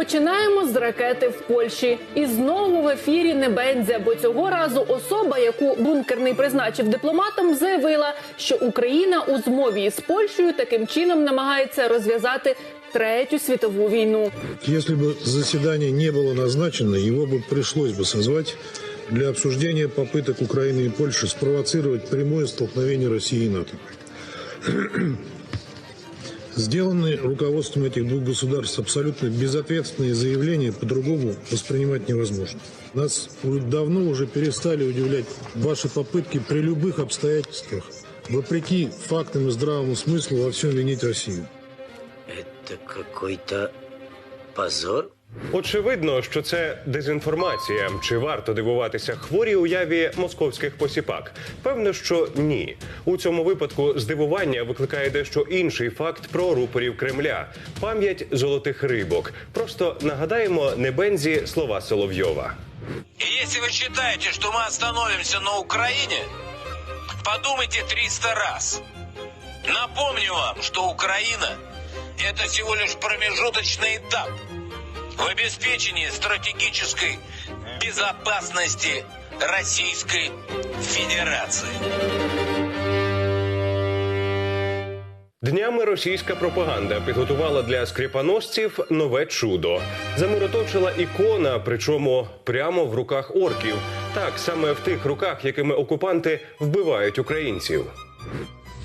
Починаємо з ракети в Польщі. І знову в ефірі не Бензя, бо цього разу особа, яку бункерний призначив дипломатом, заявила, що Україна у змові з Польщею таким чином намагається розв'язати третю світову війну. Если бы заседание не было назначено, его бы пришлось бы созвать для обсуждения попыток Украины и Польши спровоцировать прямое столкновение России и НАТО. Сделанные руководством этих двух государств абсолютно безответственные заявления по-другому воспринимать невозможно. Нас давно уже перестали удивлять ваши попытки при любых обстоятельствах, вопреки фактам и здравому смыслу, во всем винить Россию. Это какой-то позор? Очевидно, що це дезінформація. Чи варто дивуватися хворій уяві московських посіпак? Певно, що ні. У цьому випадку здивування викликає дещо інший факт про рупорів Кремля пам'ять золотих рибок. Просто нагадаємо небензі слова Соловйова. И если вы считаете, что мы остановимся на Украине, подумайте 300 раз. Напомню вам, что Украина – это всего лишь промежуточный этап в обеспечении стратегической безопасности Российской Федерации. Днями російська пропаганда підготувала для скріпоносців нове чудо. Замироточила ікона, причому прямо в руках орків. Так саме в тих руках, якими окупанти вбивають українців.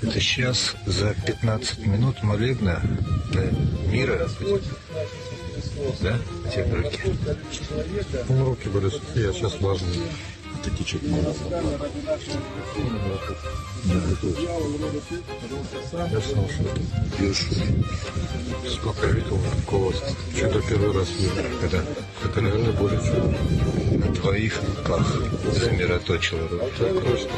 Это сейчас за 15 минут молебна да, мира. Да? Те руки. Ну, руки были сухие, а сейчас влажные. Это течет. Я сам. Пьешь. Сколько я видел такого, что-то первый раз вижу. Это Это, наверное, более чем. на твоих руках замироточила. Так просто.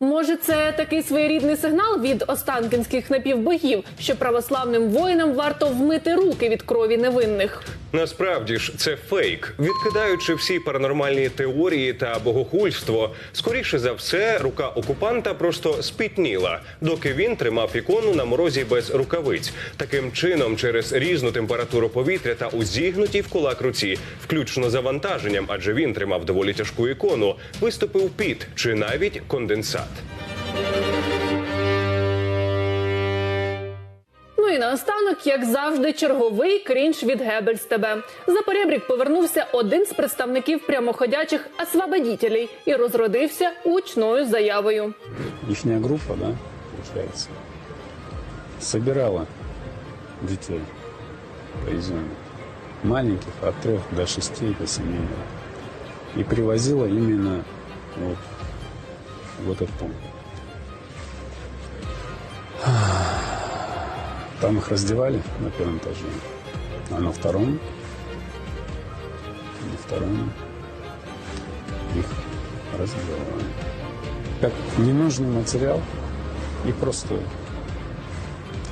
Може, це такий своєрідний сигнал від останкінських напівбогів, що православним воїнам варто вмити руки від крові невинних. Насправді ж це фейк, відкидаючи всі паранормальні теорії та богохульство. Скоріше за все, рука окупанта просто спітніла, доки він тримав ікону на морозі без рукавиць. Таким чином, через різну температуру повітря та у зігнутій в кулак руці, включно завантаженням, адже він тримав доволі тяжку ікону, виступив піт чи навіть конденсат. І наостанок, як завжди, черговий крінж від Гебельс тебе. За перебрік повернувся один з представників прямоходячих освободітелей і розродився гучною заявою. ихняя группа, да, получается, собирала детей повезенных, маленьких от трех до шести до семи лет, и привозила именно вот в этот пункт. Там их раздевали на первом этаже, а на втором, на втором их раздевали как ненужный материал и просто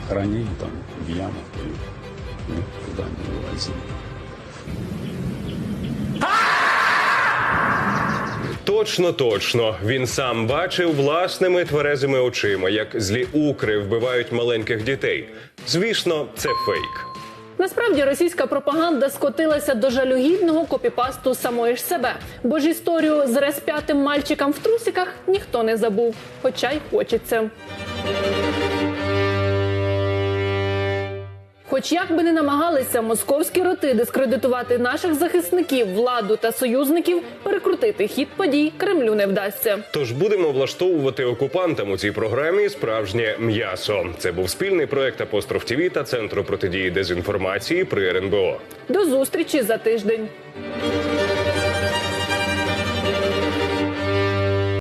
хранили там в ямах и никуда не вывозили. Точно, точно. Він сам бачив власними тверезими очима, як злі укри вбивають маленьких дітей. Звісно, це фейк. Насправді російська пропаганда скотилася до жалюгідного копіпасту самої ж себе, бо ж історію з розп'ятим мальчиком в трусиках ніхто не забув, хоча й хочеться. Хоч як би не намагалися московські роти дискредитувати наших захисників, владу та союзників, перекрутити хід подій Кремлю не вдасться. Тож будемо влаштовувати окупантам у цій програмі справжнє м'ясо. Це був спільний проект Апостроф ТІВІ та Центру протидії дезінформації при РНБО. До зустрічі за тиждень.